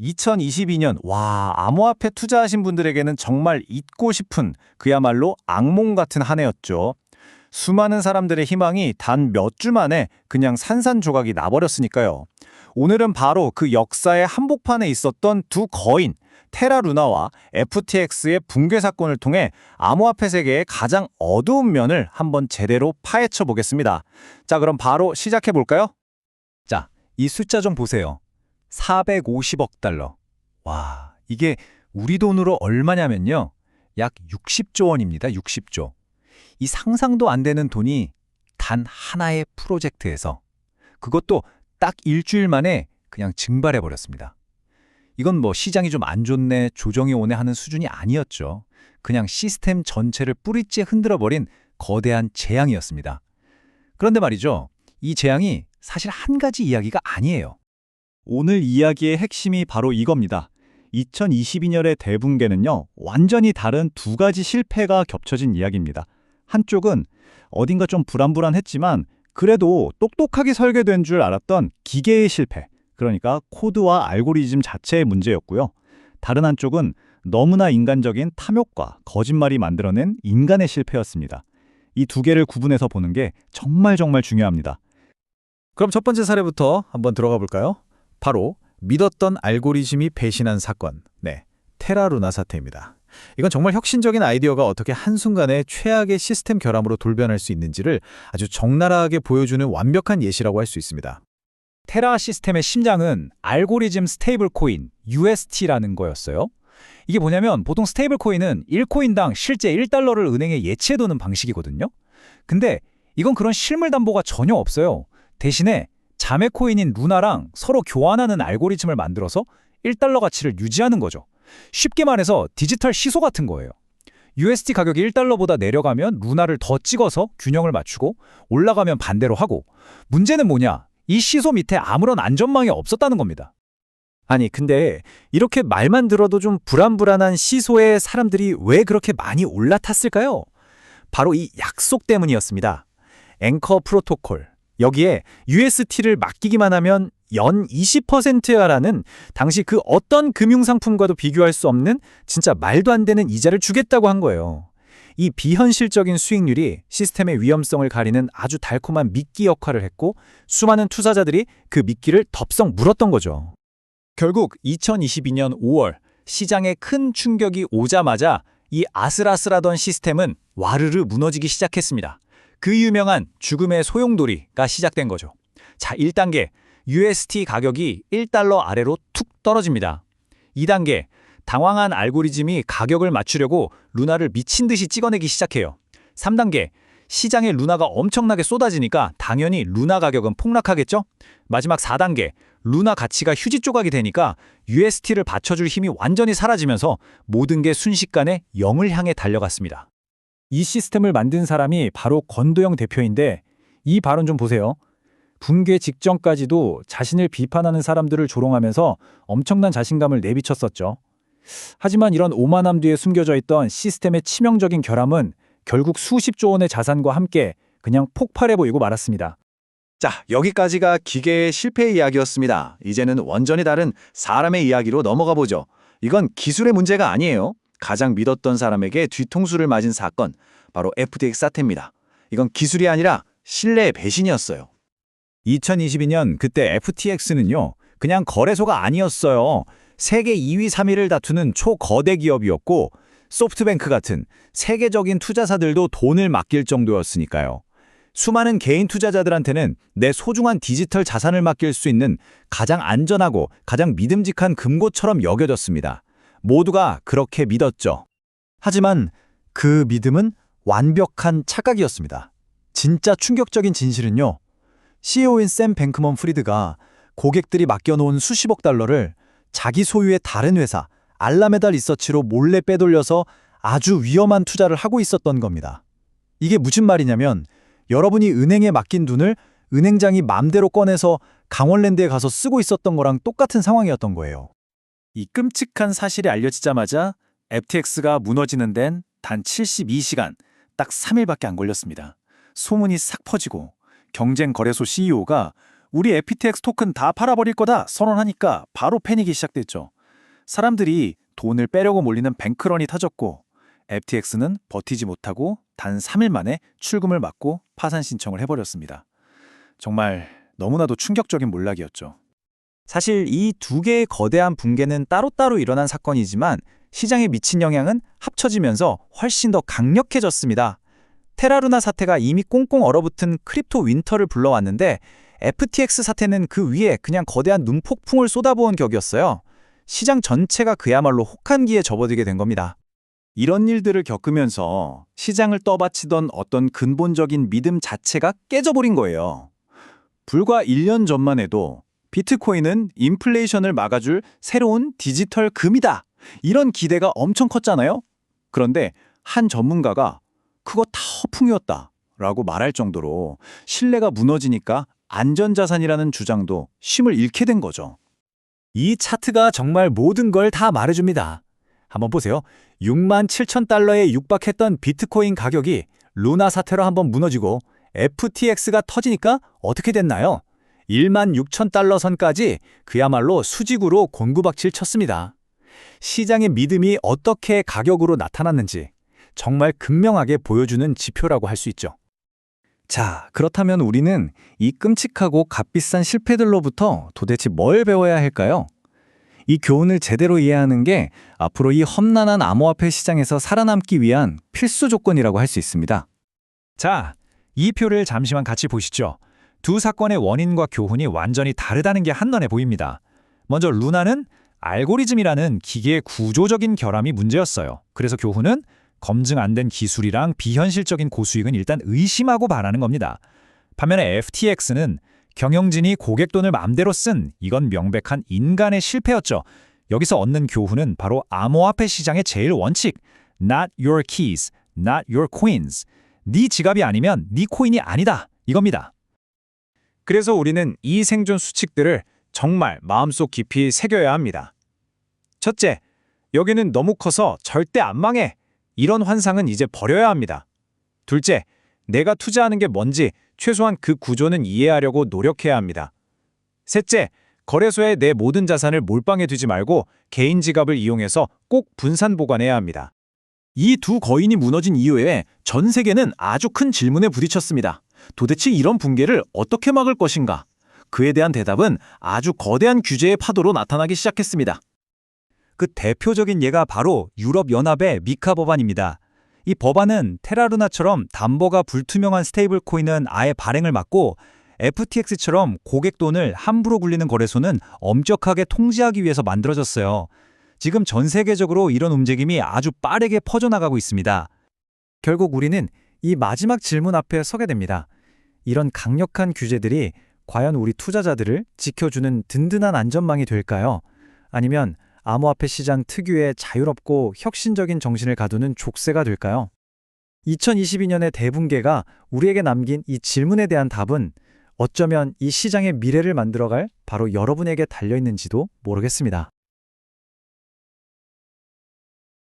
2022년 와 암호화폐 투자하신 분들에게는 정말 잊고 싶은 그야말로 악몽 같은 한 해였죠. 수많은 사람들의 희망이 단 몇 주 만에 그냥 산산조각이 나버렸으니까요. 오늘은 바로 그 역사의 한복판에 있었던 두 거인 테라 루나와 FTX의 붕괴 사건을 통해 암호화폐 세계의 가장 어두운 면을 한번 제대로 파헤쳐 보겠습니다. 자, 그럼 바로 시작해 볼까요? 자, 이 숫자 좀 보세요. 450억 달러. 와, 이게 우리 돈으로 얼마냐면요. 약 60조 원입니다. 60조. 이 상상도 안 되는 돈이 단 하나의 프로젝트에서 그것도 딱 일주일 만에 그냥 증발해 버렸습니다. 이건 뭐 시장이 좀 안 좋네, 조정이 오네 하는 수준이 아니었죠. 그냥 시스템 전체를 뿌리째 흔들어 버린 거대한 재앙이었습니다. 그런데 말이죠. 이 재앙이 사실 한 가지 이야기가 아니에요. 오늘 이야기의 핵심이 바로 이겁니다. 2022년의 대붕괴는요, 완전히 다른 두 가지 실패가 겹쳐진 이야기입니다. 한쪽은 어딘가 좀 불안불안했지만 그래도 똑똑하게 설계된 줄 알았던 기계의 실패, 그러니까 코드와 알고리즘 자체의 문제였고요. 다른 한쪽은 너무나 인간적인 탐욕과 거짓말이 만들어낸 인간의 실패였습니다. 이 두 개를 구분해서 보는 게 정말 정말 중요합니다. 그럼 첫 번째 사례부터 한번 들어가 볼까요? 바로 믿었던 알고리즘이 배신한 사건. 네, 테라루나 사태입니다. 이건 정말 혁신적인 아이디어가 어떻게 한순간에 최악의 시스템 결함으로 돌변할 수 있는지를 아주 적나라하게 보여주는 완벽한 예시라고 할 수 있습니다. 테라 시스템의 심장은 알고리즘 스테이블 코인 UST라는 거였어요. 이게 뭐냐면 보통 스테이블 코인은 1코인당 실제 1달러를 은행에 예치해두는 방식이거든요. 근데 이건 그런 실물 담보가 전혀 없어요. 대신에 자매 코인인 루나랑 서로 교환하는 알고리즘을 만들어서 1달러 가치를 유지하는 거죠. 쉽게 말해서 디지털 시소 같은 거예요. USD 가격이 1달러보다 내려가면 루나를 더 찍어서 균형을 맞추고 올라가면 반대로 하고 문제는 뭐냐? 이 시소 밑에 아무런 안전망이 없었다는 겁니다. 아니 근데 이렇게 말만 들어도 좀 불안불안한 시소에 사람들이 왜 그렇게 많이 올라탔을까요? 바로 이 약속 때문이었습니다. 앵커 프로토콜. 여기에 UST를 맡기기만 하면 연 20%야라는 당시 그 어떤 금융상품과도 비교할 수 없는 진짜 말도 안 되는 이자를 주겠다고 한 거예요. 이 비현실적인 수익률이 시스템의 위험성을 가리는 아주 달콤한 미끼 역할을 했고 수많은 투자자들이 그 미끼를 덥석 물었던 거죠. 결국 2022년 5월 시장에 큰 충격이 오자마자 이 아슬아슬하던 시스템은 와르르 무너지기 시작했습니다. 그 유명한 죽음의 소용돌이가 시작된 거죠. 자, 1단계 UST 가격이 1달러 아래로 툭 떨어집니다. 2단계 당황한 알고리즘이 가격을 맞추려고 루나를 미친 듯이 찍어내기 시작해요. 3단계 시장에 루나가 엄청나게 쏟아지니까 당연히 루나 가격은 폭락하겠죠? 마지막 4단계 루나 가치가 휴지 조각이 되니까 UST를 받쳐줄 힘이 완전히 사라지면서 모든 게 순식간에 0을 향해 달려갔습니다. 이 시스템을 만든 사람이 바로 권도영 대표인데 이 발언 좀 보세요. 붕괴 직전까지도 자신을 비판하는 사람들을 조롱하면서 엄청난 자신감을 내비쳤었죠. 하지만 이런 오만함 뒤에 숨겨져 있던 시스템의 치명적인 결함은 결국 수십조 원의 자산과 함께 그냥 폭발해 보이고 말았습니다. 자, 여기까지가 기계의 실패 이야기였습니다. 이제는 완전히 다른 사람의 이야기로 넘어가 보죠. 이건 기술의 문제가 아니에요. 가장 믿었던 사람에게 뒤통수를 맞은 사건, 바로 FTX 사태입니다. 이건 기술이 아니라 신뢰의 배신이었어요. 2022년 그때 FTX는요, 그냥 거래소가 아니었어요. 세계 2위, 3위를 다투는 초거대 기업이었고, 소프트뱅크 같은 세계적인 투자사들도 돈을 맡길 정도였으니까요. 수많은 개인 투자자들한테는 내 소중한 디지털 자산을 맡길 수 있는 가장 안전하고 가장 믿음직한 금고처럼 여겨졌습니다. 모두가 그렇게 믿었죠. 하지만 그 믿음은 완벽한 착각이었습니다. 진짜 충격적인 진실은요. CEO인 샘 뱅크먼 프리드가 고객들이 맡겨놓은 수십억 달러를 자기 소유의 다른 회사 알라메다 리서치로 몰래 빼돌려서 아주 위험한 투자를 하고 있었던 겁니다. 이게 무슨 말이냐면 여러분이 은행에 맡긴 돈을 은행장이 맘대로 꺼내서 강원랜드에 가서 쓰고 있었던 거랑 똑같은 상황이었던 거예요. 이 끔찍한 사실이 알려지자마자 FTX가 무너지는 데는 단 72시간, 딱 3일밖에 안 걸렸습니다. 소문이 싹 퍼지고 경쟁 거래소 CEO가 우리 FTX 토큰 다 팔아버릴 거다 선언하니까 바로 패닉이 시작됐죠. 사람들이 돈을 빼려고 몰리는 뱅크런이 터졌고 FTX는 버티지 못하고 단 3일 만에 출금을 막고 파산 신청을 해버렸습니다. 정말 너무나도 충격적인 몰락이었죠. 사실 이 두 개의 거대한 붕괴는 따로따로 일어난 사건이지만 시장에 미친 영향은 합쳐지면서 훨씬 더 강력해졌습니다. 테라루나 사태가 이미 꽁꽁 얼어붙은 크립토 윈터를 불러왔는데 FTX 사태는 그 위에 그냥 거대한 눈폭풍을 쏟아부은 격이었어요. 시장 전체가 그야말로 혹한기에 접어들게 된 겁니다. 이런 일들을 겪으면서 시장을 떠받치던 어떤 근본적인 믿음 자체가 깨져버린 거예요. 불과 1년 전만 해도 비트코인은 인플레이션을 막아줄 새로운 디지털 금이다. 이런 기대가 엄청 컸잖아요. 그런데 한 전문가가 그거 다 허풍이었다. 라고 말할 정도로 신뢰가 무너지니까 안전자산이라는 주장도 쉼을 잃게 된 거죠. 이 차트가 정말 모든 걸 다 말해줍니다. 한번 보세요. 6만 7천 달러에 육박했던 비트코인 가격이 루나 사태로 한번 무너지고 FTX가 터지니까 어떻게 됐나요? 1만 6천 달러 선까지 그야말로 수직으로 곤구박질 쳤습니다. 시장의 믿음이 어떻게 가격으로 나타났는지 정말 극명하게 보여주는 지표라고 할 수 있죠. 자, 그렇다면 우리는 이 끔찍하고 값비싼 실패들로부터 도대체 뭘 배워야 할까요? 이 교훈을 제대로 이해하는 게 앞으로 이 험난한 암호화폐 시장에서 살아남기 위한 필수 조건이라고 할 수 있습니다. 자, 이 표를 잠시만 같이 보시죠. 두 사건의 원인과 교훈이 완전히 다르다는 게 한눈에 보입니다. 먼저 루나는 알고리즘이라는 기계의 구조적인 결함이 문제였어요. 그래서 교훈은 검증 안 된 기술이랑 비현실적인 고수익은 일단 의심하고 바라는 겁니다. 반면에 FTX는 경영진이 고객 돈을 마음대로 쓴 이건 명백한 인간의 실패였죠. 여기서 얻는 교훈은 바로 암호화폐 시장의 제일 원칙 Not your keys, not your coins. 네 지갑이 아니면 네 코인이 아니다. 이겁니다. 그래서 우리는 이 생존 수칙들을 정말 마음속 깊이 새겨야 합니다. 첫째, 여기는 너무 커서 절대 안 망해. 이런 환상은 이제 버려야 합니다. 둘째, 내가 투자하는 게 뭔지 최소한 그 구조는 이해하려고 노력해야 합니다. 셋째, 거래소에 내 모든 자산을 몰빵해 두지 말고 개인 지갑을 이용해서 꼭 분산 보관해야 합니다. 이 두 거인이 무너진 이후에 전 세계는 아주 큰 질문에 부딪혔습니다. 도대체 이런 붕괴를 어떻게 막을 것인가? 그에 대한 대답은 아주 거대한 규제의 파도로 나타나기 시작했습니다. 그 대표적인 예가 바로 유럽연합의 미카 법안입니다. 이 법안은 테라루나처럼 담보가 불투명한 스테이블 코인은 아예 발행을 막고 FTX처럼 고객 돈을 함부로 굴리는 거래소는 엄격하게 통제하기 위해서 만들어졌어요. 지금 전 세계적으로 이런 움직임이 아주 빠르게 퍼져나가고 있습니다. 결국 우리는 이 마지막 질문 앞에 서게 됩니다. 이런 강력한 규제들이 과연 우리 투자자들을 지켜주는 든든한 안전망이 될까요? 아니면 암호화폐 시장 특유의 자유롭고 혁신적인 정신을 가두는 족쇄가 될까요? 2022년의 대붕괴가 우리에게 남긴 이 질문에 대한 답은 어쩌면 이 시장의 미래를 만들어갈 바로 여러분에게 달려있는지도 모르겠습니다.